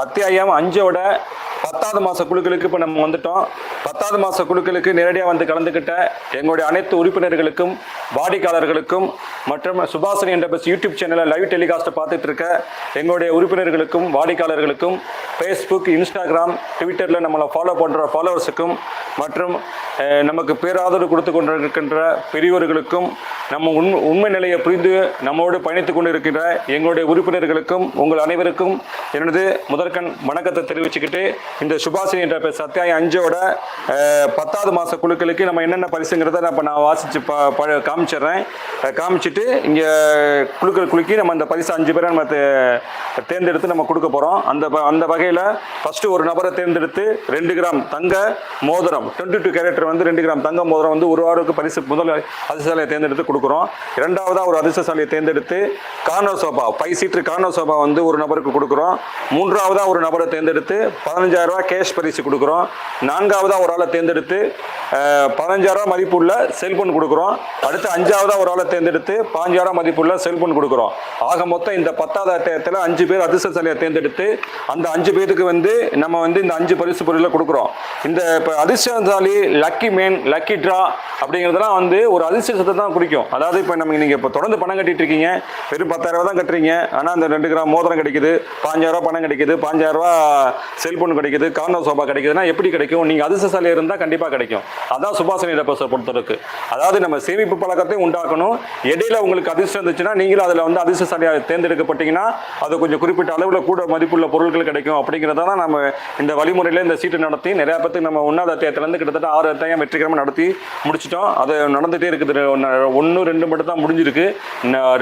அத்தியாயம் அஞ்சோட பத்தாவது மாச குழுக்களுக்கு இப்போ நம்ம வந்துட்டோம். பத்தாவது மாச குழுக்களுக்கு நேரடியாக வந்து கலந்துக்கிட்ட எங்களுடைய அனைத்து உறுப்பினர்களுக்கும் வாடிக்கையாளர்களுக்கும் மற்றும் சுபாசனி என்ற பஸ் யூடியூப் சேனலில் லைவ் டெலிகாஸ்ட்டை பார்த்துட்டு இருக்க எங்களுடைய உறுப்பினர்களுக்கும் வாடிக்கையாளர்களுக்கும் ஃபேஸ்புக் இன்ஸ்டாகிராம் ட்விட்டரில் நம்மளை ஃபாலோ பண்ணுற ஃபாலோவர்ஸுக்கும் மற்றும் நமக்கு பேராதரவு கொடுத்து கொண்டிருக்கின்ற பெரியவர்களுக்கும் நம்ம உண் உண்மை நிலையை புரிந்து நம்மோடு பயணித்துக் இருக்கின்ற எங்களுடைய உறுப்பினர்களுக்கும் உங்கள் அனைவருக்கும் எனது முதற்கண் வணக்கத்தை தெரிவிச்சுக்கிட்டு இந்த சுபாஷினி என்ற பேர் அத்தியாயம் அஞ்சோட பத்தாவது மாத குழுக்களுக்கு நம்ம என்னென்ன பரிசுங்கிறத நான் இப்போ நான் வாசித்து ப ப- காமிச்சிடுறேன். காமிச்சிட்டு இங்கே குழுக்கள் குலுக்கி நம்ம அந்த பரிசு அஞ்சு பேரை நம்ம தேர்ந்தெடுத்து நம்ம கொடுக்க போகிறோம் அந்த ப- அந்த வகையில் ஃபஸ்ட்டு ஒரு நபரை தேர்ந்தெடுத்து ரெண்டு கிராம் தங்க மோதிரம் டுவெண்ட்டி டூ கேரக்டர் வந்து ரெண்டு கிராம் தங்க மோதிரம் வந்து ஒரு வாரத்துக்கு பரிசு முதல் அதிர்ஷ்டசாலையை தேர்ந்தெடுத்து கொடுக்குறோம். இரண்டாவதாக ஒரு அதிர்ஷ்டசாலையை தேர்ந்தெடுத்து corner sofa five seater corner sofa வந்து ஒரு நபருக்கு கொடுக்குறோம். மூன்றாவதாக ஒரு நபரை தேர்ந்தெடுத்து பதினஞ்சாயிரம் ரூபா கேஷ் பரிசு கொடுக்குறோம். நான்காவதாக ஒரு ஆளை தேர்ந்தெடுத்து பதினஞ்சாயிரம் மதிப்புள்ள செல்போன் கொடுக்குறோம். அடுத்து அஞ்சாவதாக ஒரு ஆளை தேர்ந்தெடுத்து பாஞ்சாயிரம் மதிப்புள்ள செல்போன் கொடுக்குறோம். ஆக மொத்தம் இந்த பத்தாவது அஞ்சு பேர் அதிர்ஷ்டசாலியை தேர்ந்தெடுத்து அந்த அஞ்சு பேருக்கு வந்து நம்ம வந்து இந்த அஞ்சு பரிசு பொருளை கொடுக்குறோம். இந்த இப்போ அதிர்ஷ்டசாலி லக்கி மேன் லக்கி ட்ரா அப்படிங்கிறதெல்லாம் வந்து ஒரு அதிர்ஷ்டத்தை தான் குறிக்கும். அதாவது இப்போ நம்ம நீங்கள் இப்போ தொடர்ந்து பணம் கட்டிட்டு இருக்கீங்க. வெறும் பத்தாயிரம் தான் கட்டுறீங்க. ஆனால் அந்த ரெண்டு கிராம் மோதிரம் கிடைக்குது. பாஞ்சாயிரம் ரூபா பணம் கிடைக்குது. பாஞ்சாயிரம் ரூபா செல்போன் கிடைக்குது. கார்னர் சோபா கிடைக்குதுன்னா எப்படி கிடைக்கும்? நீங்கள் அதிர்ஷ்டசாலியாக இருந்தால் கண்டிப்பாக கிடைக்கும். அதான் சுபாசனி டப்பஸை பொறுத்தவரைக்கு. அதாவது நம்ம சேமிப்பு பழக்கத்தை உண்டாக்கணும். இடையில உங்களுக்கு அதிர்ஷ்டம் இருந்துச்சுன்னா நீங்களும் அதில் வந்து அதிர்ஷ்டசாலியாக தேர்ந்தெடுக்கப்பட்டீங்கன்னா அது கொஞ்சம் குறிப்பிட்ட அளவில் கூட மதிப்புள்ள பொருட்கள் கிடைக்கும் அப்படிங்கிறத தான் நம்ம இந்த வழிமுறையில் இந்த சீட்டு நடத்தி நிறையா பேருக்கு நம்ம ஒன்றாவது அத்தியாயத்துலேருந்து கிட்டத்தட்ட ஆறு அத்தியாயம் வெற்றிகரமாக நடத்தி முடிச்சிட்டோம். அது நடந்துகிட்டே இருக்குது. ஒன்று ரெண்டு மட்டும் தான் முடிஞ்சிருக்கு.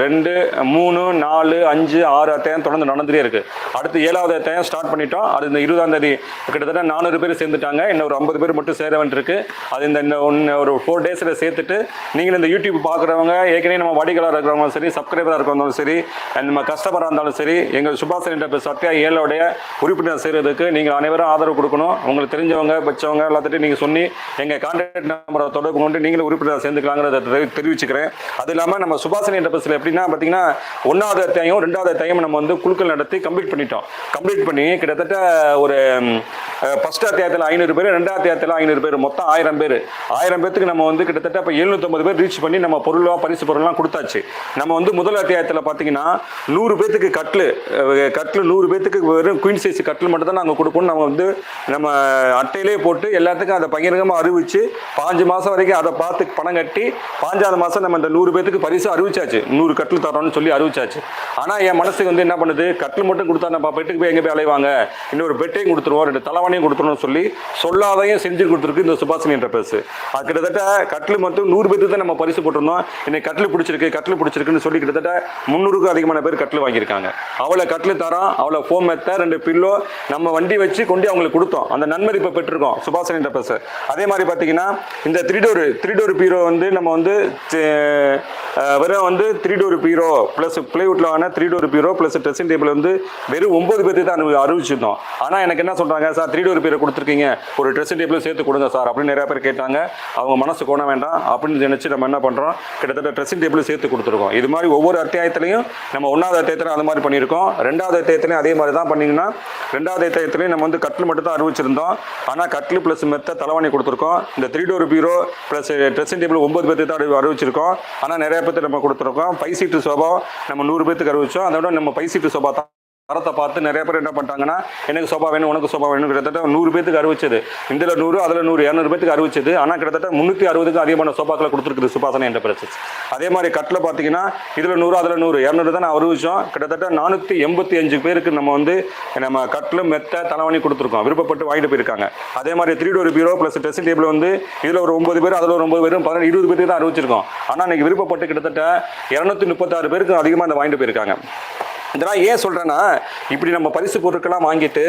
ரெண்டு மூணு நாலு அஞ்சு ஆறு அத்தியாயம் தொடர்ந்து நடந்துகிட்டே இருக்குது அடுத்து ஏழாவது அத்தியாயம் ஸ்டார்ட் பண்ணிட்டோம். அது இந்த இருபதாம் தேதி கிட்டத்தட்ட நானூறு பேர் சேர்ந்துட்டாங்க. இன்னும் ஒரு ஐம்பது பேர் மட்டும் சேர வேண்டியிருக்கு. அது இந்த இன்னும் ஒன்று ஒரு ஃபோர் டேஸில் சேர்த்துட்டு நீங்கள் இந்த யூடியூப் பார்க்குறவங்க ஏற்கனவே நம்ம வாடிக்கையாளர் இருக்கிறவங்களும் சரி சப்ஸ்கிரைபராக இருக்கிறவங்களும் சரி நம்ம கஸ்டமராக இருந்தாலும் சரி எங்கள் சுபாஷ் என்ற சத்யா ஏழோடைய உறுப்பினர் செய்கிறதுக்கு நீங்கள் அனைவரும் ஆதரவு கொடுக்கணும். உங்களுக்கு தெரிஞ்சவங்க பச்சவங்க எல்லாத்திட்டையும் நீங்கள் சொல்லி எங்கள் கான்டாக்ட் நம்பரை தொடர்பு கொண்டு நீங்களும் உறுப்பினர் சேர்ந்துக்கலாங்கிறத தெரிவிச்சுக்கிறேன். அது இல்லாமல் நம்ம சுபாஷினி என்ற பஸ்ஸில் எப்படின்னா பார்த்தீங்கன்னா ஒன்றாவது அத்தியாயம் ரெண்டாவது அத்தியாயம் நம்ம வந்து குழுக்கள் நடத்தி கம்ப்ளீட் பண்ணிட்டோம். கம்ப்ளீட் பண்ணி கிட்டத்தட்ட ஒரு ஃபஸ்ட் அத்தியாயத்தில் ஐநூறு பேர் ரெண்டாவது அத்தியாயத்தில் ஐநூறு பேர் மொத்தம் ஆயிரம் பேர். ஆயிரம் பேத்துக்கு நம்ம வந்து கிட்டத்தட்ட இப்போ எழுநூற்றம்பது பேர் ரீச் பண்ணி நம்ம பொருளாக பரிசு பொருள்லாம் கொடுத்தாச்சு. நம்ம வந்து முதல் அத்தியாயத்தில் பார்த்தீங்கன்னா நூறு பேத்துக்கு கட்லு கட்டில் கட்லு நூறு பேத்துக்கு வெறும் குயின் சைஸ் கட்லு மட்டும் தான் நாங்கள் கொடுப்போம் நம்ம வந்து நம்ம அட்டையிலே போட்டு எல்லாத்துக்கும் அதை பகிரங்கமாக அறிவிச்சு பாஞ்சு மாதம் வரைக்கும் அதை பார்த்து பணம் கட்டி பாஞ்சாவது மாதம் நம்ம இந்த நூறு பேத்துக்கு பரிசு அறிவிச்சாச்சு. நூறு கட்லு தரோம்னு சொல்லி அறிவிச்சாச்சு. ஆனால் என் மனசுக்கு வந்து என்ன பண்ணுது? கட்லு மட்டும் கொடுத்தா நம்ம பெட்டுக்கு போய் எங்கே போய் அலைவாங்க? இன்னொரு பெட்டையும் கொடுத்துருவோம் ரெண்டு தலைவாணியும் கொடுத்துருவோம்னு சொல்லி சொல்லாதையும் செஞ்சு கொடுத்துருக்கு இந்த சுபாஷினி என்ற பேசு அது கிட்டத்தட்ட கட்டில் மட்டும் நூறு பேருக்கு தான் நம்ம பரிசு போட்டிருந்தோம். இன்னைக்கு கட்டில் பிடிச்சிருக்கு கட்டில் பிடிச்சிருக்குன்னு சொல்லி கிட்டத்தட்ட முந்நூறுக்கும் அதிகமான பேர் கட்டில் வாங்கியிருக்காங்க. அவளை கட்டில் தரோம் அவளை ஃபோம் மெத்த ரெண்டு பில்லோ நம்ம வண்டி வச்சு கொண்டு அவங்களுக்கு கொடுத்தோம். அந்த நன்மதிப்பை பெற்றிருக்கோம் சுபாஷினி என்ற பேசு அதே மாதிரி பார்த்தீங்கன்னா இந்த த்ரீ டோர் த்ரீ டோர் பீரோ வந்து நம்ம வந்து வெறும் வந்து த்ரீ டோர் பீரோ ப்ளஸ் பிளேவுட்டில் ஆன three door bureau plus dressing table வந்து வெறும் ஒன்பது பேருக்கு தான் அறிவிச்சிருந்தோம் ஆனால் எனக்கு என்ன சொல்கிறாங்க சார் த்ரீ டோர் பீரோ கொடுத்துருக்கீங்க. ஒரு ட்ரெஸ்ஸிங் டேபிள் சேர்த்து கொடுங்க சார் அப்படின்னு நிறைய பேர் கேட்டாங்க. அவங்க மனசு கோண வேண்டாம் அப்படின்னு நினச்சி நம்ம என்ன பண்ணுறோம் கிட்டத்தட்ட ட்ரெஸ்ஸிங் டேபிள் சேர்த்து கொடுத்துருக்கோம். இது மாதிரி ஒவ்வொரு அத்தியாயத்திலையும் நம்ம ஒன்றாவது அத்தியாயத்திலையும் அது மாதிரி பண்ணியிருக்கோம். ரெண்டாவது அத்தியாயத்திலையும் அதே மாதிரி தான் பண்ணிங்கன்னா ரெண்டாவது அத்தியாயத்திலையும் நம்ம வந்து கட்டில் மட்டும் தான் அறிவிச்சிருந்தோம். ஆனால் கட்டில் ப்ளஸ் மெத்த தலைவாணி கொடுத்துருக்கோம். இந்த three door bureau plus dressing table ஒன்பது பேர்த்து தான் அறிவிச்சிருக்கோம். ஆனால் நிறைய பேர்த்து நம்ம கொடுத்துருக்கோம். பை சீட்டு சோபா நம்ம நூறு பேர்த்துக்கு அறிவிச்சோம். அதோட நம்ம பை சீட்டு சோபா தான் தரத்தை பார்த்து நிறைய பேர் என்ன பண்ணிட்டாங்கன்னா எனக்கு சோபா வேணும் உனக்கு சோபா வேணும் கிட்டத்தட்ட நூறு பேத்துக்கு அறிவிச்சது. இதில் நூறு அதில் நூறு இரநூறு பேத்துக்கு அறிவிச்சது. ஆனால் கிட்டத்தட்ட முந்நூற்றி அறுபதுக்கு அதிகமான சோபாக்களை கொடுத்துருக்குது சுபாசனை என்ற பிரச்சனை அதே மாதிரி கட்டில் பார்த்தீங்கன்னா இதில் நூறு அதில் நூறு இரநூறு தான் அறிவிச்சோம். கிட்டத்தட்ட நானூற்றி எண்பத்தி அஞ்சு பேருக்கு நம்ம வந்து நம்ம கட்டில் மெத்த தலைவணி கொடுத்துருக்கோம். விருப்பப்பட்டு வாங்கிட்டு போயிருக்காங்க. அதே மாதிரி three door bureau plus dressing table வந்து இதில் ஒரு ஒன்பது பேர் அதில் ஒரு ஒன்பது பேரும் பதினெட்டு இருபது பேருக்கு தான் அறிவிச்சிருக்கோம். ஆனால் இன்னைக்கு விருப்பப்பட்டு கிட்டத்தட்ட இரநூத்தி முப்பத்தாறு பேருக்கு அதிகமாக அதை வாங்கிட்டு போயிருக்காங்க. இதெல்லாம் ஏன் சொல்கிறேன்னா இப்படி நம்ம பரிசு பொருட்கள்லாம் வாங்கிட்டு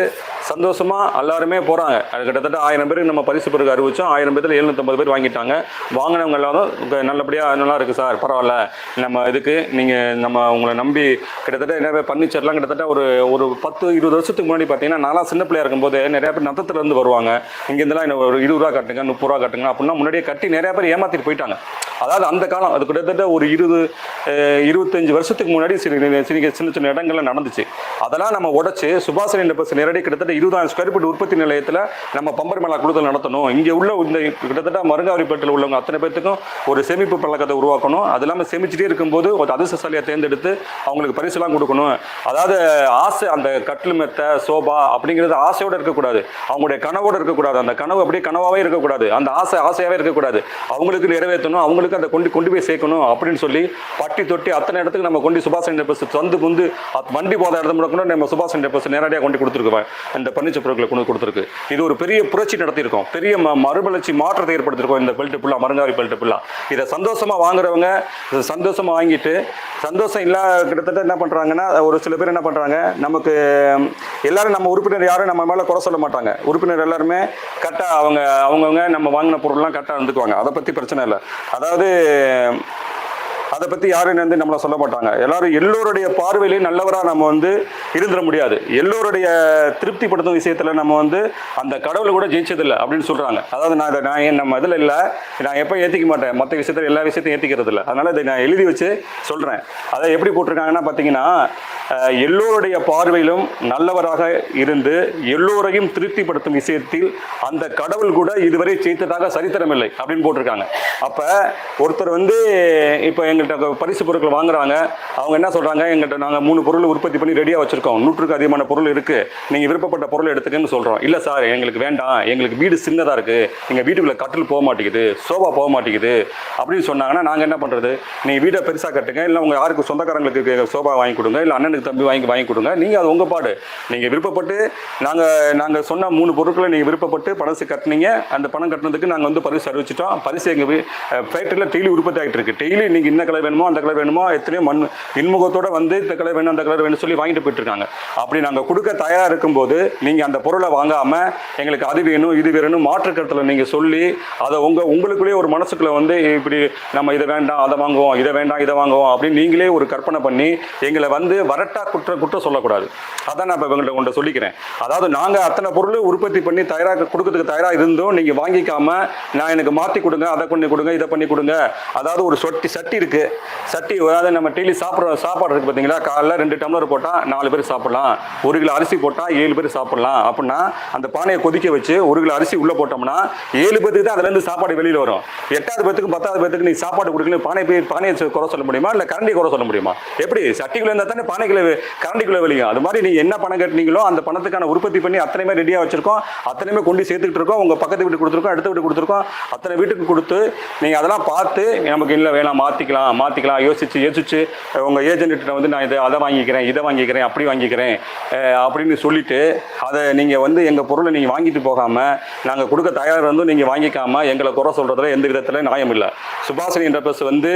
சந்தோஷமாக எல்லாருமே போகிறாங்க அது கிட்டத்தட்ட ஆயிரம் பேருக்கு நம்ம பரிசு பொருட்கள் அறிவிச்சோம். ஆயிரம் பேர்த்தில் எழுநூற்றம்பது பேர் வாங்கிட்டாங்க. வாங்கினவங்க எல்லாரும் நல்லபடியாக நல்லா இருக்குது சார். பரவாயில்ல. நம்ம இதுக்கு நீங்கள் நம்ம உங்களை நம்பி கிட்டத்தட்ட நிறைய பர்னிச்சர்லாம் கிட்டத்தட்ட ஒரு ஒரு பத்து இருபது வருஷத்துக்கு முன்னாடி பார்த்தீங்கன்னா நாலாம் சின்ன பிள்ளையா இருக்கும்போது நிறையா பேர் நத்தத்துலேருந்து வருவாங்க. இங்கேருந்துலாம் என்ன ஒரு இருபது ரூபா கட்டுங்க முப்பது ரூபா கட்டுங்க அப்படின்னா முன்னாடியே கட்டி நிறையா பேர் ஏமாற்றிட்டு போயிட்டாங்க. அதாவது அந்த காலம் அது கிட்டத்தட்ட ஒரு இருபது இருபத்தஞ்சு வருஷத்துக்கு முன்னாடி சிறு சிறு சின்ன சின்ன இடங்கள்ல நடந்துச்சு. அதெல்லாம் நம்ம உடச்சு சுபாஷ் என்ற பஸ் நேரடி கிட்டத்தட்ட இருபதாயிரம் ஸ்கொயர் ஃபீட் உற்பத்தி நிலையத்தில் நம்ம பம்பர் மேலா கொடுத்தல் நடத்தணும். இங்கே உள்ள இந்த கிட்டத்தட்ட மருங்காவரிப்பேட்டில் உள்ளவங்க அத்தனை பேர்த்துக்கும் ஒரு சேமிப்பு பழக்கத்தை உருவாக்கணும். அது இல்லாமல் சேமிச்சுட்டே இருக்கும்போது ஒரு அதிர்ஷ்டசாலியை தேர்ந்தெடுத்து அவங்களுக்கு பரிசுலாம் கொடுக்கணும். அதாவது ஆசை அந்த கட்டில் மெத்த சோபா அப்படிங்கிறது ஆசையோடு இருக்கக்கூடாது. அவங்களுடைய கனவோடு இருக்கக்கூடாது. அந்த கனவு அப்படியே கனவாகவே இருக்கக்கூடாது. அந்த ஆசை ஆசையாகவே இருக்கக்கூடாது. அவங்களுக்கு நிறைவேற்றணும். அவங்களுக்கு அதை கொண்டு கொண்டு போய் சேர்க்கணும் அப்படின்னு சொல்லி பட்டி தொட்டி அத்தனை இடத்துக்கு நம்ம கொண்டு சுபாஷ் சந்திர பஸ் வந்து புந்து வண்டி போத இடத்துல கூட கூட நம்ம சுபாஷ் சந்திர பஸ் நேரடியாக கொண்டு கொடுத்துருக்கோம் இந்த பர்னிச்சர் பொருட்களை கொண்டு கொடுத்துருக்கு. இது ஒரு பெரிய புரட்சி நடத்தியிருக்கோம். பெரிய மறுமலர்ச்சி மாற்றத்தை ஏற்படுத்திருக்கோம் இந்த பெல்ட் ஃபுல்லாக மருங்காவி பெல்ட் ஃபுல்லாக இதை சந்தோஷமாக வாங்குறவங்க சந்தோஷமாக வாங்கிட்டு சந்தோஷம் இல்லாத கிட்டத்தட்ட என்ன பண்ணுறாங்கன்னா ஒரு சில பேர் என்ன பண்ணுறாங்க நமக்கு எல்லாரும் நம்ம உறுப்பினர் யாரும் நம்ம மேலே குறை சொல்ல மாட்டாங்க. உறுப்பினர் எல்லாருமே கரெக்டாக அவங்க அவங்கவுங்க நம்ம வாங்கின பொருள்லாம் கரெக்டாக இருந்துக்குவாங்க. அதை பற்றி பிரச்சனை இல்லை. அதாவது அதை பற்றி யாரும் வந்து நம்மளை சொல்ல மாட்டாங்க. எல்லாரும் எல்லோருடைய பார்வையிலையும் நல்லவராக நம்ம வந்து இருந்துட முடியாது. எல்லோருடைய திருப்திப்படுத்தும் விஷயத்தில் நம்ம வந்து அந்த கடவுளை கூட ஜெயிச்சதில்லை அப்படின்னு சொல்கிறாங்க அதாவது நான் இதை நான் என் நம்ம இதில் இல்லை? நான் எப்போ ஏற்றிக்க மாட்டேன்? மற்ற விஷயத்தில் எல்லா விஷயத்தையும் ஏற்றிக்கிறது இல்லை அதனால் இதை நான் எழுதி வச்சு சொல்கிறேன் அதை எப்படி போட்டிருக்காங்கன்னா பார்த்தீங்கன்னா எல்லோருடைய பார்வையிலும் நல்லவராக இருந்து எல்லோரையும் திருப்திப்படுத்தும் விஷயத்தில் அந்த கடவுள் கூட இதுவரை ஜெயித்ததாக சரித்திரமில்லை அப்படின்னு போட்டிருக்காங்க. அப்போ ஒருத்தர் வந்து இப்போ எங்கள்கிட்ட பரிசு பொருட்கள் வாங்குறாங்க. அவங்க என்ன சொல்கிறாங்க எங்கள்கிட்ட நாங்கள் மூணு பொருள் உற்பத்தி பண்ணி ரெடியாக வச்சுருக்கோம். நூற்றுக்கு அதிகமான பொருள் இருக்குது நீங்கள் விருப்பப்பட்ட பொருள் எடுத்துக்கன்னு சொல்கிறோம் இல்லை சார் எங்களுக்கு வேண்டாம். எங்களுக்கு வீடு சின்னதாக இருக்குது எங்கள் வீட்டுக்குள்ளே கட்டில் போக மாட்டேங்குது. சோபா போக மாட்டேங்குது. அப்படின்னு சொன்னாங்கன்னா நாங்கள் என்ன பண்ணுறது நீங்கள் வீடை பெருசாக கட்டுங்க. இல்லை உங்கள் யாருக்கு சொந்தக்காரங்களுக்கு சோபா வாங்கி கொடுங்க. இல்லை ஃப்ரெண்டுக்கு தம்பி வாங்கி வாங்கி கொடுங்க. நீங்கள் அது உங்கள் பாடு. நீங்கள் விருப்பப்பட்டு நாங்கள் நாங்கள் சொன்ன மூணு பொருட்களை நீங்கள் விருப்பப்பட்டு பணசு கட்டினீங்க. அந்த பணம் கட்டினதுக்கு நாங்கள் வந்து பரிசு அறிவிச்சிட்டோம். பரிசு எங்கள் ஃபேக்டரியில் டெய்லி உற்பத்தி ஆகிட்டு இருக்கு. டெய்லி நீங்கள் என்ன கலர் வேணுமோ அந்த கலர் வேணுமோ எத்தனையோ மண் இன்முகத்தோட வந்து இந்த கலர் வேணும் அந்த கலர் வேணும்னு சொல்லி வாங்கிட்டு போயிட்டு இருக்காங்க. அப்படி நாங்கள் கொடுக்க தயாராக இருக்கும்போது நீங்கள் அந்த பொருளை வாங்காமல் எங்களுக்கு அது வேணும் இது வேணும் மாற்று கருத்தில் நீங்கள் சொல்லி அதை உங்கள் உங்களுக்குள்ளேயே ஒரு மனசுக்குள்ளே வந்து இப்படி நம்ம இதை வேண்டாம் அதை வாங்குவோம் இதை வேண்டாம் இதை வாங்குவோம் அப்படின்னு நீங்களே ஒரு கற்பனை பண்ணி எங்களை வந்து வர வரட்டா குற்ற குற்றம் சொல்லக்கூடாது. அதான் நான் இப்போ இவங்கள்ட்ட கொண்டு சொல்லிக்கிறேன். அதாவது நாங்கள் அத்தனை பொருள் உற்பத்தி பண்ணி தயாராக கொடுக்கறதுக்கு தயாராக இருந்தோம். நீங்கள் வாங்கிக்காம நான் எனக்கு மாற்றி கொடுங்க அதை பண்ணி கொடுங்க இதை பண்ணி கொடுங்க. அதாவது ஒரு சொட்டி சட்டி இருக்கு. சட்டி அதாவது நம்ம டெய்லி சாப்பிட்ற சாப்பாடு இருக்குது பார்த்தீங்களா காலைல ரெண்டு டம்ளர் போட்டால் நாலு பேர் சாப்பிடலாம். ஒரு கிலோ அரிசி போட்டால் ஏழு பேர் சாப்பிடலாம். அப்படின்னா அந்த பானையை கொதிக்க வச்சு ஒரு கிலோ அரிசி உள்ளே போட்டோம்னா ஏழு பேத்துக்கு தான் அதுலேருந்து சாப்பாடு வெளியில் வரும். எட்டாவது பேத்துக்கு பத்தாவது பேத்துக்கு நீ சாப்பாடு கொடுக்கணும் பானை போய் பானையை குறை சொல்ல முடியுமா? இல்லை கரண்டி குறை சொல்ல முடியுமா? எப்படி? சட்டிக்குள்ளே இருந்தால் தானே பானை கரண்டிக்குள்ள கரண்டிக்குள்ள வெளியும் அது மாதிரி நீங்க என்ன பணம் கட்டினீங்களோ அந்த பணத்துக்கான உற்பத்தி பண்ணி அத்தனையுமே ரெடியாக வச்சிருக்கோம். அத்தனையுமே கொண்டு சேர்த்துக்கிட்டு இருக்கோம். உங்கள் பக்கத்து வீட்டுக்கு கொடுத்துருக்கோம் அடுத்த வீட்டுக்கு கொடுத்துருக்கோம். அத்தனை வீட்டுக்கு கொடுத்து நீங்கள் அதெல்லாம் பார்த்து நமக்கு இல்லை வேணாம் மாற்றிக்கலாம் மாற்றிக்கலாம் யோசிச்சு யோசிச்சு உங்கள் ஏஜென்ட்டு வந்து நான் இதை அதை வாங்கிக்கிறேன் இதை வாங்கிக்கிறேன் அப்படி வாங்கிக்கிறேன் அப்படின்னு சொல்லிட்டு அதை நீங்கள் வந்து எங்கள் பொருளை நீங்கள் வாங்கிட்டு போகாமல் நாங்கள் கொடுக்க தயாராக இருந்தும் நீங்கள் வாங்கிக்காமல் எங்களை குறை சொல்கிறதுல எந்த விதத்தில் நியாயம் இல்லை. சுபாஷினி என்ற பஸ் வந்து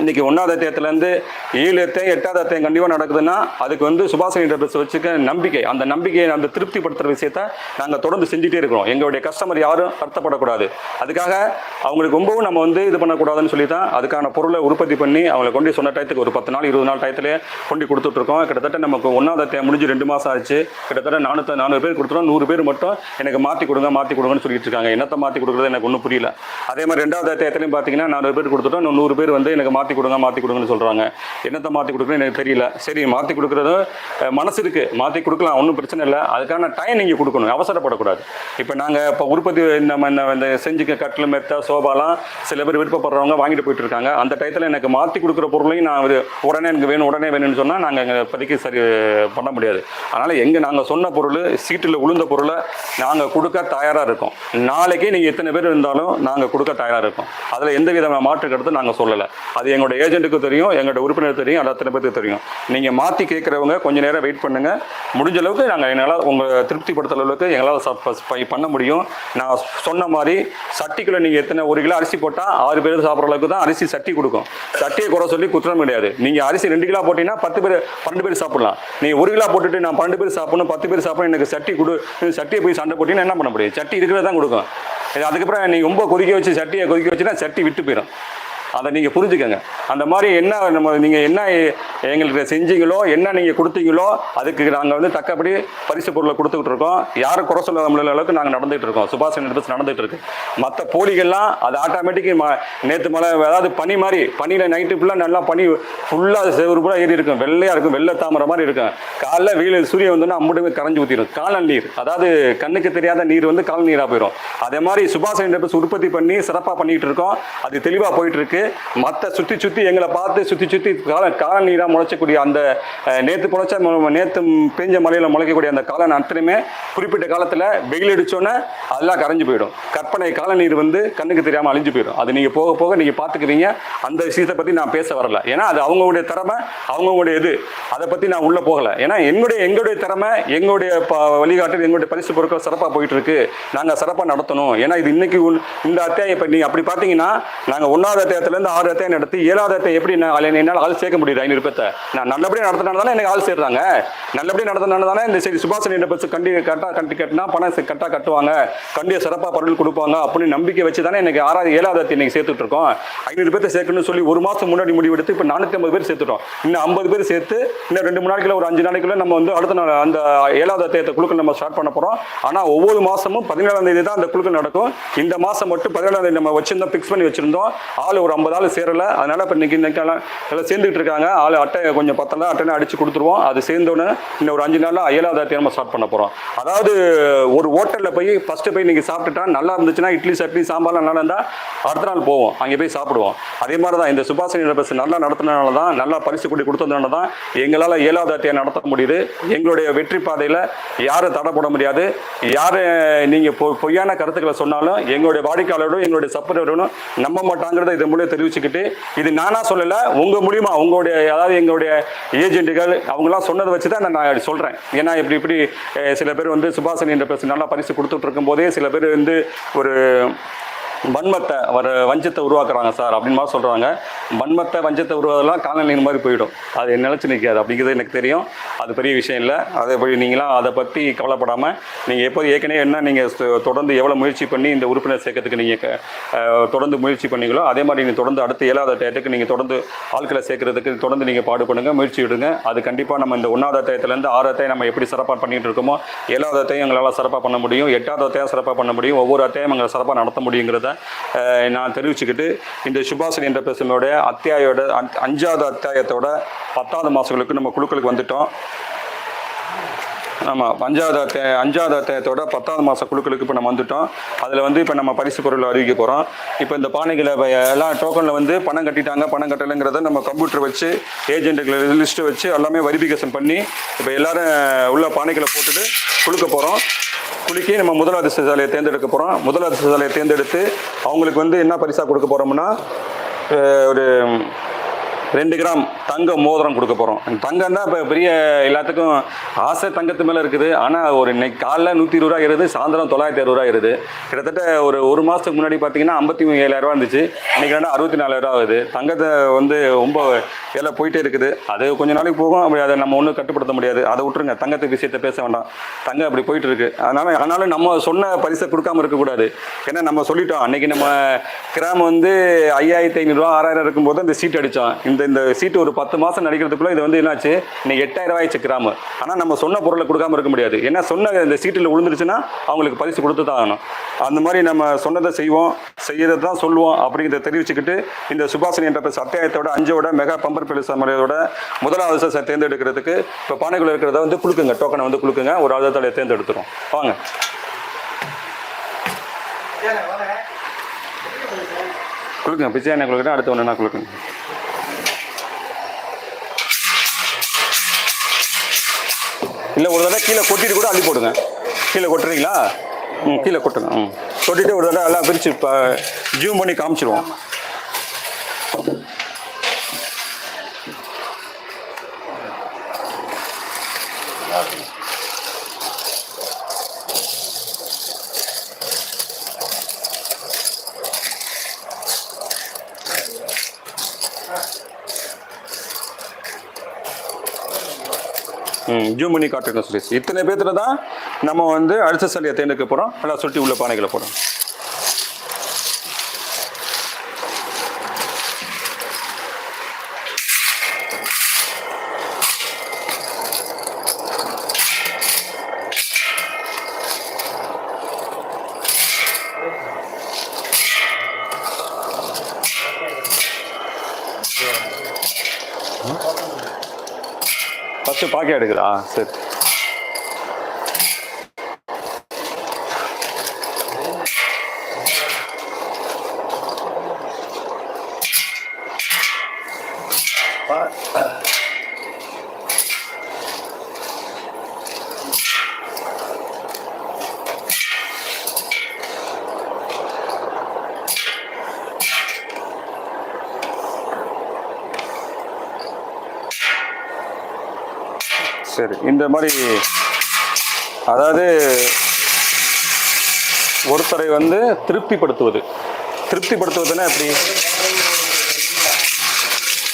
இன்னைக்கு ஒன்றாவது அத்தியாயத்துலேருந்து ஏழு அத்தியாயம் எட்டாவது அத்தியாயம் கண்டிப்பாக நடக்குதுன்னா அதுக்கு வந்து சுபாஷினி ட்ரெஸ் வச்சுக்க நம்பிக்கை. அந்த நம்பிக்கையை அந்த திருப்திப்படுத்துகிற விஷயத்த நாங்கள் தொடர்ந்து செஞ்சுட்டே இருக்கிறோம். எங்களுடைய கஸ்டமர் யாரும் வருத்தப்படக்கூடாது. அதுக்காக அவங்களுக்கு ரொம்பவும் நம்ம வந்து இது பண்ணக்கூடாதுன்னு சொல்லி தான் அதுக்கான பொருளை உற்பத்தி பண்ணி அவங்களை கொண்டு சொன்ன டயத்துக்கு ஒரு பத்து நாள் இருபது நாள் டயத்திலே கொண்டு கொடுத்துட்ருக்கோம் கிட்டத்தட்ட நமக்கு ஒன்றாவது அத்தியாயம் முடிஞ்சு ரெண்டு மாதம் ஆச்சு. கிட்டத்தட்ட நானூற்றி நானூறு பேர் கொடுத்துருவோம் நூறு பேர் மட்டும் எனக்கு மாற்றி கொடுங்க மாற்றி கொடுங்கன்னு சொல்லிட்டு இருக்காங்க. என்னத்தை மாற்றி கொடுக்குறது எனக்கு ஒன்றும் புரியல. அதே மாதிரி ரெண்டாவது அத்தியாயத்துலையும் பார்த்தீங்கன்னா நானூறு பேர் கொடுத்துட்டோம். நூறு பேர் வந்து எனக்கு மாற்றி மாற்றி கொடுங்க மாற்றி கொடுங்கன்னு சொல்கிறாங்க என்னத்தை மாற்றி கொடுக்குறேன்னு எனக்கு தெரியல. சரி மாற்றி கொடுக்குறது மனசு இருக்குது மாற்றி கொடுக்கலாம் ஒன்றும் பிரச்சனை இல்லை. அதுக்கான டைம் நீங்கள் கொடுக்கணும். அவசரப்படக்கூடாது. இப்போ நாங்கள் இப்போ உற்பத்தி நம்ம இந்த- இந்த செஞ்சுக்க கட்டில் மெத்த சோபாலாம் சில பேர் விருப்பப்படுறவங்க வாங்கிட்டு போயிட்டு இருக்காங்க. அந்த டயத்தில் எனக்கு மாற்றி கொடுக்குற பொருளையும் நான் உடனே எனக்கு வேணும் உடனே வேணும்னு சொன்னால் நாங்கள் எங்கள் இப்போதைக்கு சரி பண்ண முடியாது. அதனால் எங்கே நாங்கள் சொன்ன பொருள் சீட்டில் உளுந்த பொருளை நாங்கள் கொடுக்க தயாராக இருக்கோம். நாளைக்கே நீங்கள் எத்தனை பேர் இருந்தாலும் நாங்கள் கொடுக்க தயாராக இருக்கோம். அதில் எந்த விதமான மாற்று கருத்து நாங்கள் சொல்லலை. அது எங்களோட ஏஜென்ட்டுக்கு தெரியும் எங்களோட உறுப்பினர் தெரியும் அது அத்தனை பேருக்கு தெரியும். நீங்கள் மாற்றி கேட்குறவங்க கொஞ்சம் நேரம் வெயிட் பண்ணுங்கள் முடிஞ்ச அளவுக்கு நாங்கள் எங்களால் உங்களை திருப்திப்படுத்துகிற அளவுக்கு எங்களால் பண்ண முடியும். நான் சொன்ன மாதிரி சட்டிக்குள்ளே நீங்கள் எத்தனை ஒரு கிலோ அரிசி போட்டால் ஆறு பேர் சாப்பிட்ற அளவுக்கு தான் அரிசி சட்டி கொடுக்கும். சட்டியை குறை சொல்லி குற்றம் கிடையாது. நீங்கள் அரிசி ரெண்டு கிலோ போட்டீங்கன்னா பத்து பேர் பன்னெண்டு பேர் சாப்பிடலாம். நீங்கள் ஒரு கிலோ போட்டுட்டு நான் பன்னெண்டு பேர் சாப்பிடணும் பத்து பேர் சாப்பிடணும் எனக்கு சட்டி கொடு சட்டியை போய் சண்டை போட்டீங்கன்னா என்ன பண்ண முடியும்? சட்டி இருக்கிறதான் கொடுக்கும். அதுக்கப்புறம் நீங்கள் ரொம்ப கொதிக்க வச்சு சட்டியை கொதிக்க வச்சுன்னா சட்டி விட்டு போயிடும் அதை நீங்கள் புரிஞ்சுக்கோங்க. அந்த மாதிரி என்ன நம்ம நீங்கள் என்ன எங்களுக்கு செஞ்சீங்களோ என்ன நீங்கள் கொடுத்தீங்களோ அதுக்கு நாங்கள் வந்து தக்கபடி பரிசு பொருளை கொடுத்துக்கிட்டு இருக்கோம். யாரும் குறை சொல்ல முடியாத அளவுக்கு நாங்கள் நடந்துகிட்டு இருக்கோம். சுபாஷ் சந்திர போஸ் நடந்துகிட்டு இருக்கு. மற்ற போலிகள்லாம் அது ஆட்டோமேட்டிக் நேற்று மழை அதாவது பனி மாதிரி பனியில் நைட்டு ஃபுல்லாக நல்லா பனி ஃபுல்லாக செவரு பூரா ஏறி இருக்கும். வெள்ளையாக இருக்கும் வெள்ளை தாமரை மாதிரி இருக்கும். காலைல வெயில் சூரியன் வந்தோன்னா அம்முடுமே கரைஞ்சி ஊற்றிடும் காலல் நீர். அதாவது கண்ணுக்கு தெரியாத நீர் வந்து கால் நீராக போயிடும் அதே மாதிரி சுபாஷ் சந்திர போஸ் உற்பத்தி பண்ணி சிறப்பாக பண்ணிகிட்டு இருக்கோம். அது தெளிவாக போயிட்டு இருக்கு. மற்ற சுற்றி சுற்றி எங்களை பார்த்து சுற்றி சுற்றி கால கால நீராக முளைச்சக்கூடிய அந்த நேற்று நேத்து முளைச்ச நேத்து பெஞ்ச மலையில் முளைக்கக்கூடிய அந்த காலம் அத்தனையுமே குறிப்பிட்ட காலத்தில் வெயில் அடித்தோன்னே அதெல்லாம் கரைஞ்சு போயிடும். கற்பனை கால நீர் வந்து கண்ணுக்கு தெரியாமல் அழிஞ்சு போயிடும். அது நீங்கள் போக போக நீங்கள் பார்த்துக்குவீங்க அந்த விஷயத்தை பற்றி நான் பேச வரல. ஏன்னா அது அவங்களுடைய திறமை அவங்களுடைய இது. அதை பற்றி நான் உள்ளே போகலை. ஏன்னா எங்களுடைய எங்களுடைய திறமை எங்களுடைய ப வழிகாட்டு எங்களுடைய பரிசு பொருட்கள் சிறப்பாக போயிட்டு இருக்கு நாங்கள் சிறப்பாக நடத்தணும். ஏன்னா இது இன்னைக்கு இந்த அத்தியாயம் இப்போ நீங்கள் அப்படி பார்த்தீங்கன்னா நாங்கள் ஒன்றாவது அத்தியாயத்துலேருந்து ஆறு இடத்தையும் நடத்தி ஏழாவது இடத்தை எப்படி நான் என்னால் ஆள் சேர்க்க முடியுது ஐநூறு பேர்த்த நான் நல்லபடியாக நடத்தினால தானே எனக்கு ஆள் சேர்றாங்க. நல்லபடியாக நடத்தினால தானே இந்த சரி சுபாஷன் பஸ் கண்டி கரெக்டாக கண்டி கட்டினா பணம் கரெக்டாக கட்டுவாங்க. கண்டிய சிறப்பாக பொருள் கொடுப்பாங்க அப்படின்னு நம்பிக்கை வச்சு தானே எனக்கு ஆறாவது ஏழாவது இன்னைக்கு சேர்த்துட்டு இருக்கோம் ஐநூறு பேர்த்த சேர்க்கணும்னு சொல்லி ஒரு மாதம் முன்னாடி முடிவெடுத்து இப்போ நானூற்றி ஐம்பது பேர் சேர்த்துட்டோம். இன்னும் ஐம்பது பேர் சேர்த்து இன்னும் ரெண்டு மூணு நாளைக்குள்ள ஒரு அஞ்சு நாளைக்குள்ள நம்ம வந்து அடுத்த நாள் அந்த ஏழாவது அத்தியாயத்தை குழுக்கள் நம்ம ஸ்டார்ட் பண்ண போகிறோம் ஆனால் ஒவ்வொரு மாதமும் பதினேழாம் தேதி தான் அந்த குழுக்கள் நடக்கும். இந்த மாதம் மட்டும் பதினேழாம் தேதி நம்ம வச்சிருந்தோம் ஃபிக்ஸ் பண்ணி வச்சிருந்தோம். ஆள் ஒரு ஐம்பது ஆள் சேரல. அதனால இப்போ இன்னைக்கு இன்னைக்கு எல்லாம் எல்லாம் இருக்காங்க. ஆள் அட்டை கொஞ்சம் பத்தல அட்டை அடிச்சு கொடுத்துருவோம். அது சேர்ந்தோன்னே இன்னும் ஒரு அஞ்சு நாளில் ஏழாவது அத்தியாயம் நம்ம ஸ்டார்ட் பண்ண போகிறோம் அதாவது ஒரு ஹோட்டலில் போய் ஃபஸ்ட்டு போய் நீங்கள் சாப்பிட்டுட்டா நல்லா இருந்துச்சுன்னா இட்லி சட்னி சாம்பார்லாம் நல்லா இருந்தால் அடுத்த நாள் போவோம். அங்கே போய் சாப்பிடுவோம். அதே மாதிரி தான் இந்த சுபாஷினி பஸ் நல்லா நடத்தினால தான் நல்லா பரிசு கொடி கொடுத்ததுனால தான் எங்களால் ஏழாவது நடத்த முடியுது. எங்களுடைய வெற்றி பாதையில் யாரும் தடை போட முடியாது. யார் நீங்கள் பொ பொய்யான கருத்துக்களை சொன்னாலும் எங்களுடைய வாடிக்கையாளரோடும் எங்களுடைய சப்போர்ட்டரும் நம்ப மாட்டாங்கிறத இது மூலியம் தெரிவிச்சுக்கிட்டு இது நானா சொல்லலை உங்கள் மூலியமா உங்களுடைய அதாவது எங்களுடைய ஏஜென்ட்டுகள் அவங்களாம் சொன்னதை வச்சு தான் நான் சொல்கிறேன் ஏன்னா இப்படி இப்படி சில பேர் வந்து சுபாஷன் என்ற பேச நல்லா பரிசு கொடுத்துட்டு இருக்கும்போதே சில பேர் வந்து ஒரு வன்மத்தை ஒரு வஞ்சத்தை உருவாக்குறாங்க சார் அப்படின்னு மாதிரி சொல்கிறாங்க வன்மத்தை வஞ்சத்தை உருவாதெல்லாம் காலநிலை மாதிரி போயிடும். அது நிலச்சி நிற்காது அப்படிங்கிறது எனக்கு தெரியும். அது பெரிய விஷயம் இல்லை. அதை போய் நீங்களாம் அதை பற்றி கவலைப்படாமல் நீங்கள் எப்போது ஏற்கனவே என்ன நீங்கள் தொடர்ந்து எவ்வளோ முயற்சி பண்ணி இந்த உறுப்பினர் சேர்க்கறதுக்கு நீங்கள் தொடர்ந்து முயற்சி பண்ணீங்களோ அதே மாதிரி நீங்கள் தொடர்ந்து அடுத்த ஏழாவது டயத்துக்கு நீங்கள் தொடர்ந்து ஆட்களை சேர்க்கறதுக்கு தொடர்ந்து நீங்கள் பாடு பண்ணுங்கள் முயற்சி விடுங்க அது கண்டிப்பாக நம்ம இந்த ஒன்றாவது அத்தியாயத்துலேருந்து ஆறு நம்ம எப்படி சிறப்பாக பண்ணிகிட்டு இருக்கோமோ ஏழாவது அத்தியாயம் எங்களால் சிறப்பாக பண்ண முடியும் எட்டாவது அத்தியாயம் சிறப்பாக பண்ண முடியும் ஒவ்வொரு அத்தியாயம் எங்களை சிறப்பாக நடத்த முடியுங்கிறத அஹ், நான் தெரிவிச்சுக்கிட்டு இந்த சுபாஷன் என்ற பேசுனோட அத்தியாயோட அஞ்சாவது அத்தியாயத்தோட பத்தாவது மாதங்களுக்கு நம்ம குழுக்களுக்கு வந்துட்டோம். ஆமாம் அஞ்சாவது அத்தியாய அஞ்சாவது அத்தியாயத்தோட பத்தாவது மாத குழுக்களுக்கு இப்போ நம்ம வந்துட்டோம். அதில் வந்து இப்போ நம்ம பரிசு பொருள் அறிவிக்க போகிறோம் இப்போ இந்த பானைகளை இப்ப எல்லாம் டோக்கனில் வந்து பணம் கட்டிட்டாங்க பணம் கட்டலைங்கிறத நம்ம கம்ப்யூட்டர் வச்சு ஏஜென்ட்டுகளை லிஸ்ட்டு வச்சு எல்லாமே வெரிஃபிகேஷன் பண்ணி இப்போ எல்லோரும் உள்ள பானைகளை போட்டுட்டு கொடுக்க போகிறோம் குலுக்கி நம்ம முதல் சாலையை தேர்ந்தெடுக்க போகிறோம் முதல் சாலையை தேர்ந்தெடுத்து அவங்களுக்கு வந்து என்ன பரிசாக கொடுக்க போகிறோம்னா ஒரு ரெண்டு கிராம் தங்க மோதிரம் கொடுக்க போகிறோம் தங்கம் தான் இப்போ பெரிய எல்லாத்துக்கும் ஆசை தங்கத்து மேலே இருக்குது. ஆனால் ஒரு இன்னைக்கு காலைல நூற்றி இருபது ரூபா இருது சாயந்தரம் தொள்ளாயிரத்தி அறுபது ரூபா இருது கிட்டத்தட்ட ஒரு ஒரு மாதத்துக்கு முன்னாடி பார்த்தீங்கன்னா ஐம்பத்தி ஏழாயிரரூவா இருந்துச்சு. இன்னைக்கு ரெண்டு அறுபத்தி நாலாயிரரூவா ஆகுது. தங்கத்தை வந்து ரொம்ப வேலை போயிட்டே இருக்குது. அது கொஞ்ச நாளைக்கு போகும். அப்படி அதை நம்ம ஒன்றும் கட்டுப்படுத்த முடியாது. அதை விட்டுருங்க. தங்கத்து விஷயத்தை பேச வேண்டாம். தங்கம் அப்படி போயிட்டு இருக்கு. அதனால ஆனாலும் நம்ம சொன்ன பரிசை கொடுக்காம இருக்கக்கூடாது ஏன்னா நம்ம சொல்லிட்டோம். அன்னைக்கு நம்ம கிராம் வந்து ஐயாயிரத்தி ஐநூறுரூவா ஆறாயிரம் இருக்கும்போது அந்த சீட் அடித்தோம் இந்த இந்த சீட்டு ஒரு பத்து மாதம் நடிக்கிறதுக்குள்ளே இது வந்து என்னாச்சு? இன்னைக்கு எட்டாயிரம் ரூபாய் ஆயிடுச்சு கிராம். ஆனால் நம்ம சொன்ன பொருளை கொடுக்காம இருக்க முடியாது. ஏன்னா சொன்ன இந்த சீட்டில் விழுந்துருச்சுன்னா அவங்களுக்கு பரிசு கொடுத்து தான் ஆகணும். அந்த மாதிரி நம்ம சொன்னதை செய்வோம். செய்யறதை தான் சொல்லுவோம் அப்படிங்கிறத தெரிவிச்சுக்கிட்டு இந்த சுபாஷினி என்ற அத்தியாயத்தோட அஞ்சோட மெகா பம்பர் பிளஸ் முறையோட முதலாவது தேர்ந்தெடுக்கிறதுக்கு இப்போ பானைகள் இருக்கிறத வந்து கொடுக்குங்க டோக்கனை வந்து குழுக்குங்க ஒரு ஆதத்தோட தேர்ந்தெடுத்துரும். வாங்க. குளுக்குங்க பிச்சை என்ன குளுக்கிட்டு அடுத்த ஒன்று என்ன குளுக்குங்க இல்லை ஒரு தடவை கீழே கொட்டிட்டு கூட அள்ளி போடுங்க கீழே கொட்டுறீங்களா? ம் கீழே கொட்டுங்க. ம். கொட்டிட்டு ஒரு தடவை எல்லாம் பிரித்து இப்போ ஜூம் பண்ணி காமிச்சிருவோம். பண்ணி காட்டுங்க சுரேஷ் இத்தனை பேர்த்துல தான் நம்ம வந்து அடுத்த சலியை தேர்ந்தெடுக்க போகிறோம் எல்லாம் சுட்டி உள்ள பானைகளை போகிறோம் ஃபஸ்ட்டு பாக்கெட் எடுக்குதா சரி சரி இந்த மாதிரி அதாவது ஒருத்தரை வந்து திருப்திப்படுத்துவது. திருப்திப்படுத்துவதுன்னா எப்படி?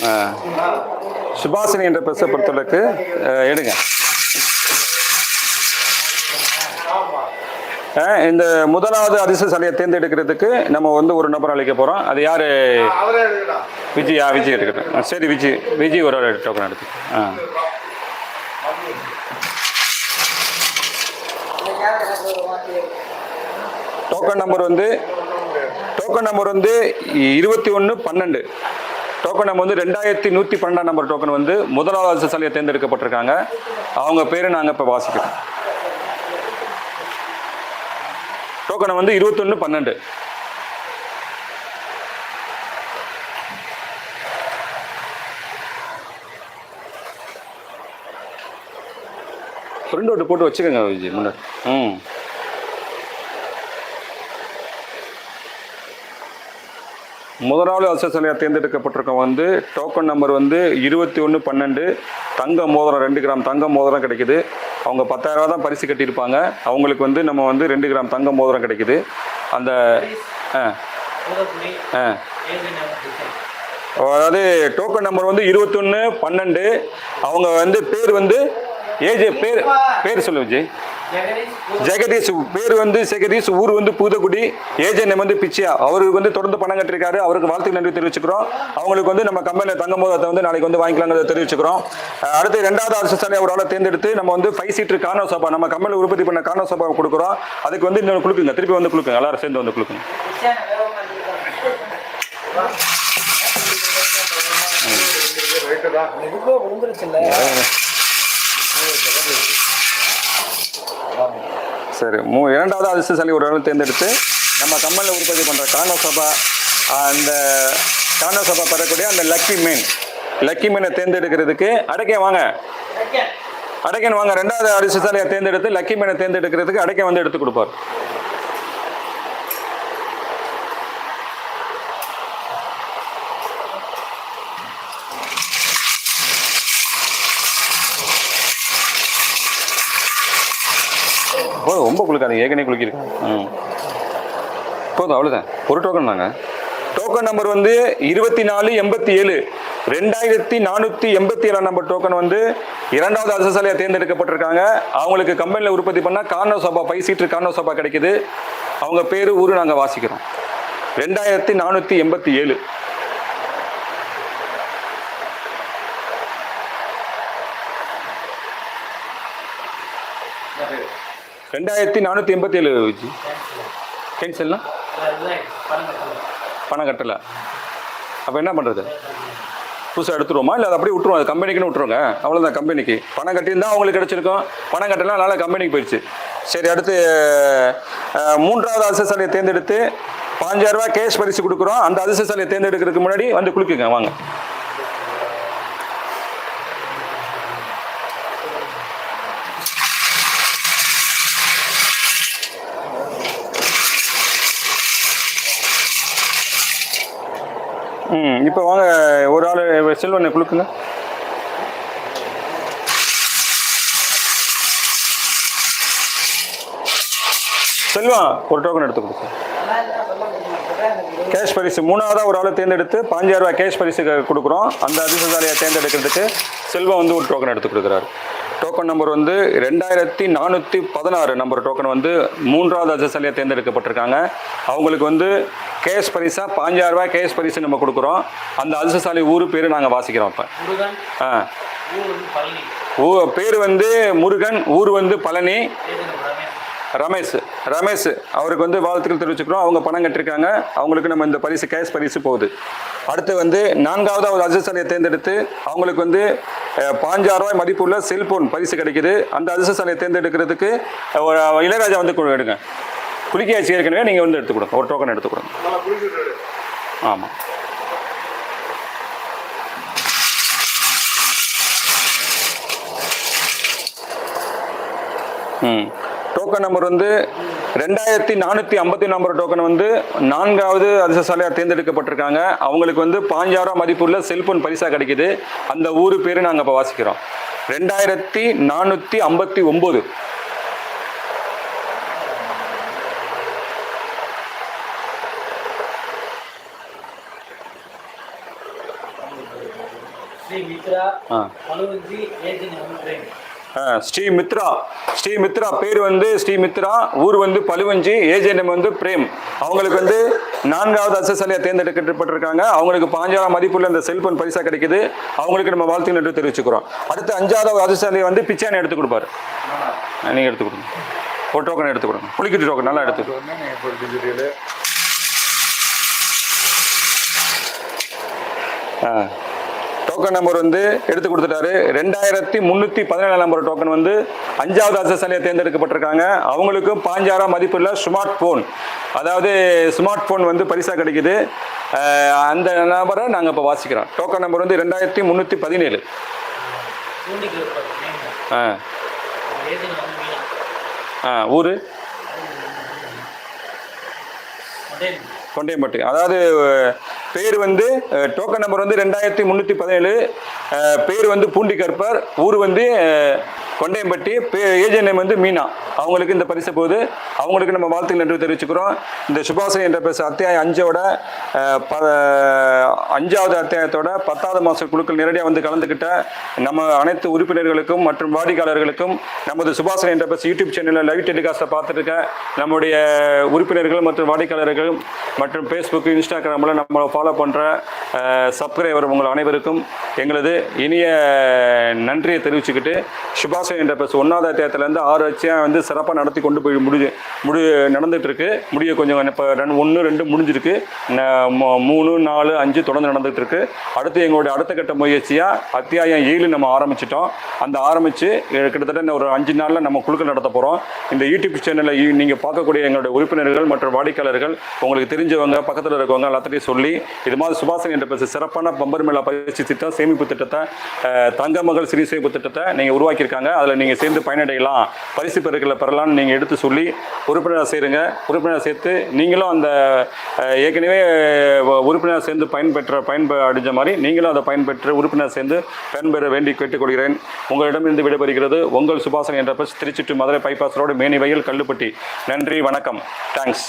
ஆ. சுபாசினி என்ற பெருசை பொறுத்தளவுக்கு எடுங்க. இந்த முதலாவது அதிர்ஷ்டசாலியை தேர்ந்தெடுக்கிறதுக்கு நம்ம வந்து ஒரு நபர் அழைக்க போகிறோம் அது யார்? விஜய் விஜய் இருக்கட்டும் ஆ, சரி விஜய் விஜய் ஒரு டோக்கன் எடுத்து. ஆ. டோக்கன் நம்பர் வந்து டோக்கன் நம்பர் வந்து இருபத்தி ஒன்று பன்னெண்டு. டோக்கன் நம்பர் வந்து ரெண்டாயிரத்தி நூற்றி பன்னெண்டாம் நம்பர் டோக்கன் வந்து முதலாவது சாலையை தேர்ந்தெடுக்கப்பட்டிருக்காங்க. அவங்க பேரை நாங்கள் இப்போ வாசிக்கிறோம். டோக்கனை வந்து இருபத்தொன்று பன்னெண்டு. பிரிண்ட் போட்டு வச்சுக்கோங்க விஜய் முன்னாடி. ம். முதலாவது அசசலையாக தேர்ந்தெடுக்கப்பட்டிருக்கோம் வந்து டோக்கன் நம்பர் வந்து இருபத்தி ஒன்று பன்னெண்டு தங்க மோதிரம் ரெண்டு கிராம் தங்க மோதிரம் கிடைக்குது. அவங்க பத்தாயிரரூவா தான் பரிசு கட்டியிருப்பாங்க. அவங்களுக்கு வந்து நம்ம வந்து ரெண்டு கிராம் தங்க மோதிரம் கிடைக்குது. அந்த ஆ. ஆ. அதாவது டோக்கன் நம்பர் வந்து இருபத்தொன்று பன்னெண்டு. அவங்க வந்து பேர் வந்து ஏஜே பேர் பேர் சொல்லு விஜய். ஜெகதீஷ் பேர் வந்து ஜெகதீஷ் ஊர் வந்து பூதக்குடி. ஏஜென்ட் வந்து பிச்சியா? அவருக்கு வந்து தொடர்ந்து பணம் கட்டிருக்காரு அவருக்கு வாழ்த்து நன்றி தெரிவிச்சுக்கிறோம். அவங்களுக்கு வந்து நம்ம கம்பெனியில் தங்கும் போது அதை வந்து நாளைக்கு வந்து வாங்கிக்கலாங்கிறத தெரிவிச்சுக்கிறோம். அடுத்து ரெண்டாவது அரசாலை ஒரு ஆளை தேர்ந்தெடுத்து நம்ம வந்து ஃபைவ் சீட்டர் கார்னோ சோபா நம்ம கம்பெனியில் உற்பத்தி பண்ண கார்னோ சோபா கொடுக்குறோம். அதுக்கு வந்து இன்னொன்று கொடுக்குங்க திருப்பி வந்து கொடுக்குங்க எல்லாரும் சேர்ந்து வந்து கொடுக்குங்க. ரைட்டு தான் சரி. மூ இரண்டாவது அதிர்ஷ்டசாலி ஒரு ஆளை தேர்ந்தெடுத்து நம்ம கம்பெனியில் உற்பத்தி பண்ணுற கார்னோ சோபா அந்த கார்னோ சோபா பெறக்கூடிய அந்த லக்கி மீன். லக்கி மீனை தேர்ந்தெடுக்கிறதுக்கு அடக்கே வாங்க. அடைக்கன் வாங்க. ரெண்டாவது அதிர்ஷ்டசாலியை தேர்ந்தெடுத்து லக்கி மேனை தேர்ந்தெடுக்கிறதுக்கு அடைக்கன் வந்து எடுத்து கொடுப்பார். போதும் ரொம்ப குளிக்காதீங்க. ஏற்கனவே குளிக்கிருக்கேன். ம். போதும் அவ்வளோதான் ஒரு டோக்கன் தாங்க. டோக்கன் நம்பர் வந்து இருபத்தி நாலு எண்பத்தி ஏழு ரெண்டாயிரத்தி நானூற்றி எண்பத்தி ஏழாம் நம்பர் டோக்கன் வந்து இரண்டாவது அரசாலையாக தேர்ந்தெடுக்கப்பட்டிருக்காங்க. அவங்களுக்கு கம்பெனியில் உற்பத்தி பண்ணால் corner sofa five seater corner sofa கிடைக்குது. அவங்க பேர் ஊர் நாங்கள் வாசிக்கிறோம். ரெண்டாயிரத்தி நானூற்றி எண்பத்தி ஏழு ரெண்டாயிரத்தி நானூற்றி எண்பத்தி ஏழு விஜி. கேன்சல்னா பணம் கட்டலை. அப்போ என்ன பண்ணுறது புதுசாக எடுத்துருவோமா? இல்லை அதை அப்படியே விட்டுருவோம். அது கம்பெனிக்குன்னு விட்டுருங்க அவ்வளோதான் கம்பெனிக்கு. பணம் கட்டியிருந்தா அவங்களுக்கு கிடச்சிருக்கும். பணம் கட்டலாம் அதனால் கம்பெனிக்கு போயிடுச்சு. சரி அடுத்து மூன்றாவது அரசாலையை தேர்ந்தெடுத்து பாஞ்சாயிரம் கேஷ் பரிசு கொடுக்குறோம். அந்த அதிர்ஷ்டசாலியை தேர்ந்தெடுக்கிறதுக்கு முன்னாடி வந்து குளிக்குங்க. வாங்க. ம் இப்போ வாங்க ஒரு ஆள் செல்வனை குளுக்குங்க செல்வம் ஒரு டோக்கன் எடுத்து கொடுத்து கேஷ் பரிசு மூணாவதாக ஒரு ஆளை தேர்ந்தெடுத்து பாஞ்சாயிரம் ரூபாய் கேஷ் பரிசு கொடுக்குறோம். அந்த அதிர்ஷ்டசாலியை தேர்ந்தெடுக்கிறதுக்கு செல்வம் வந்து ஒரு டோக்கன் எடுத்து கொடுக்குறாரு. டோக்கன் நம்பர் வந்து ரெண்டாயிரத்தி நானூற்றி பதினாறு நம்பர் டோக்கன் வந்து மூன்றாவது அதிர்ஷ்டசாலியாக தேர்ந்தெடுக்கப்பட்டிருக்காங்க. அவங்களுக்கு வந்து கேஷ் பரிசா பாஞ்சாயிரம் ரூபாய் கேஷ் பரிசு நம்ம கொடுக்குறோம். அந்த அதிர்ஷ்டசாலி ஊர் பேர் நாங்கள் வாசிக்கிறோம் இப்போ. ஆ. ஊ பேர் வந்து முருகன் ஊர் வந்து பழனி. ரமேஷ் ரமேஷ். அவருக்கு வந்து வாழ்த்துக்கள் தெரிவிச்சுக்கிறோம். அவங்க பணம் கட்டிருக்காங்க. அவங்களுக்கு நம்ம இந்த பரிசு கேஷ் பரிசு போகுது. அடுத்து வந்து நான்காவது ஒரு அதிர்ஷ்டசாலியை தேர்ந்தெடுத்து அவங்களுக்கு வந்து பாஞ்சாயிரம் ரூபாய் மதிப்புள்ள செல்போன் பரிசு கிடைக்குது. அந்த அதிர்ஷ்டசாலியை தேர்ந்தெடுக்கிறதுக்கு இளையராஜா வந்து எடுங்க. குளிக்காய்ச்சி ஏற்கனவே நீங்கள் வந்து எடுத்து கொடுங்க. ஒரு டோக்கன் எடுத்து கொடுங்க. ஆமாம் ம். டோக்கன் நம்பர் வந்து ரெண்டாயிரத்தி நானூற்றி ஐம்பத்தி நம்பர் டோக்கன் வந்து நான்காவது அதிர்ஷ்டசாலியாக தேர்ந்தெடுக்கப்பட்டிருக்காங்க. அவங்களுக்கு வந்து பாஞ்சாயிரம் மதிப்புள்ள செல்போன் பரிசாக கிடைக்கிது. அந்த ஊர் பேர் நாங்கள் இப்போ வாசிக்கிறோம். ரெண்டாயிரத்தி நானூற்றி ஐம்பத்தி ஒம்பது. ஸ்ரீ மித்ரா ஆ. மனுவஞ்சி ஏஜென்ட் பிரேம் ஆ, ஸ்ரீ மித்ரா. பேர் வந்து ஸ்ரீ மித்ரா ஊர் வந்து பழுவஞ்சி ஏஜென்ட் வந்து பிரேம். அவங்களுக்கு வந்து நான்காவது அசசலியா தேர்ந்தெடுக்கப்பட்டிருக்காங்க. அவங்களுக்கு பாஞ்சாயிரம் மதிப்புள்ள இந்த செல்போன் பரிசா கிடைக்குது. அவங்களுக்கு நம்ம வாழ்த்து நன்றி தெரிவிச்சுக்கிறோம். அடுத்து அஞ்சாவது அதிர்ஷ்டசாலியை வந்து பிச்சானி எடுத்து கொடுப்பாரு. நீங்க எடுத்து கொடுங்க. ஒரு டோக்கன் எடுத்து கொடுங்க. புளிக்கிட்டு டோக்கன் நல்லா எடுத்து கொடுங்க. ஆ. டோக்கன் நம்பர் வந்து எடுத்து கொடுத்துட்டாரு. ரெண்டாயிரத்தி முந்நூற்றி பதினேழு நம்பர் டோக்கன் வந்து அஞ்சாவது அசசலியை தேர்ந்தெடுக்கப்பட்டிருக்காங்க. அவங்களுக்கும் பாஞ்சாயிரம் மதிப்புள்ள ஸ்மார்ட் ஃபோன் அதாவது ஸ்மார்ட் ஃபோன் வந்து பரிசாக கிடைக்குது. அந்த நம்பரை நாங்கள் இப்போ வாசிக்கிறோம். டோக்கன் நம்பர் வந்து ரெண்டாயிரத்தி முந்நூற்றி பதினேழு. ஆ. ஆ ஊர்? மொடேல் கொண்டையம்பட்டு. அதாவது பேர் வந்து டோக்கன் நம்பர் வந்து ரெண்டாயிரத்தி முந்நூற்றி பதினேழு. பேர் வந்து பூண்டி கற்பர் ஊர் வந்து கொண்டையம்பட்டி பே ஏஜென்ட் நேம் வந்து மீனா. அவங்களுக்கு இந்த பரிசு போகுது. அவங்களுக்கு நம்ம வாழ்த்துக்கள் நன்றி தெரிவிச்சுக்கிறோம். இந்த சுபாஷினி என்ற பரிசு அத்தியாயம் அஞ்சோட ப அஞ்சாவது அத்தியாயத்தோட பத்தாவது மாத குழுக்கள் நேரடியாக வந்து கலந்துக்கிட்ட நம்ம அனைத்து உறுப்பினர்களுக்கும் மற்றும் வாடிக்கையாளர்களுக்கும் நமது சுபாஷினி என்ற பரிசு யூடியூப் சேனலில் லைவ் டெலிகாஸ்ட்டை பார்த்துருக்க நம்முடைய உறுப்பினர்கள் மற்றும் வாடிக்கையாளர்கள் மற்றும் ஃபேஸ்புக் இன்ஸ்டாகிராமில் நம்மளை ஃபாலோ பண்ணுற சப்ஸ்கிரைபர் உங்கள் அனைவருக்கும் எங்களது இனிய நன்றியை தெரிவிச்சுக்கிட்டு சுபாஷன் என்ற பிரஸ் ஒன்றாவது அத்தியாயத்துலேருந்து ஆறு அத்தியாயம் வந்து சிறப்பாக நடத்தி கொண்டு போய் முடி முடி நடந்துகிட்ருக்கு இருக்கு முடிய கொஞ்சம் இப்போ ரெண்டு ஒன்று ரெண்டு முடிஞ்சிருக்கு. மூணு நாலு அஞ்சு தொடர்ந்து நடந்துகிட்ருக்கு இருக்கு அடுத்து எங்களுடைய அடுத்த கட்ட முயற்சியாக அத்தியாயம் ஏழு நம்ம ஆரம்பிச்சிட்டோம். அந்த ஆரம்பித்து கிட்டத்தட்ட ஒரு அஞ்சு நாளில் நம்ம குழுக்கள் நடத்த போகிறோம் இந்த யூடியூப் சேனலில் நீங்கள் பார்க்கக்கூடிய எங்களுடைய உறுப்பினர்கள் மற்றும் வாடிக்கையாளர்கள் உங்களுக்கு தெரிஞ்சவங்க பக்கத்தில் இருக்கவங்க எல்லாத்தையும் சொல்லி இது மாதிரி சுபாசன் என்ற சிறப்பான பம்பர் மேளா பயிற்சி திட்டம் சேமிப்பு திட்டத்தை தங்க மகள் சிறு சேமிப்பு திட்டத்தை நீங்கள் உருவாக்கியிருக்காங்க. அதில் நீங்கள் சேர்ந்து பயனடையலாம். பரிசு பெருக்களை பெறலாம்னு நீங்கள் எடுத்து சொல்லி உறுப்பினராக சேருங்க. உறுப்பினராக சேர்த்து நீங்களும் அந்த ஏற்கனவே உறுப்பினராக சேர்ந்து பயன்பெற்ற பயன்ப அடைஞ்ச மாதிரி நீங்களும் அதை பயன்பெற்று உறுப்பினர் சேர்ந்து பயன்பெற வேண்டி கேட்டுக்கொள்கிறேன். உங்களிடமிருந்து விடைபெறுகிறது உங்கள் சுபாசன் என்ற திருச்சிட்டு மதுரை பைபாஸ் ரோடு மேனிவையில் கல்லுப்பட்டி. நன்றி வணக்கம். தேங்க்ஸ்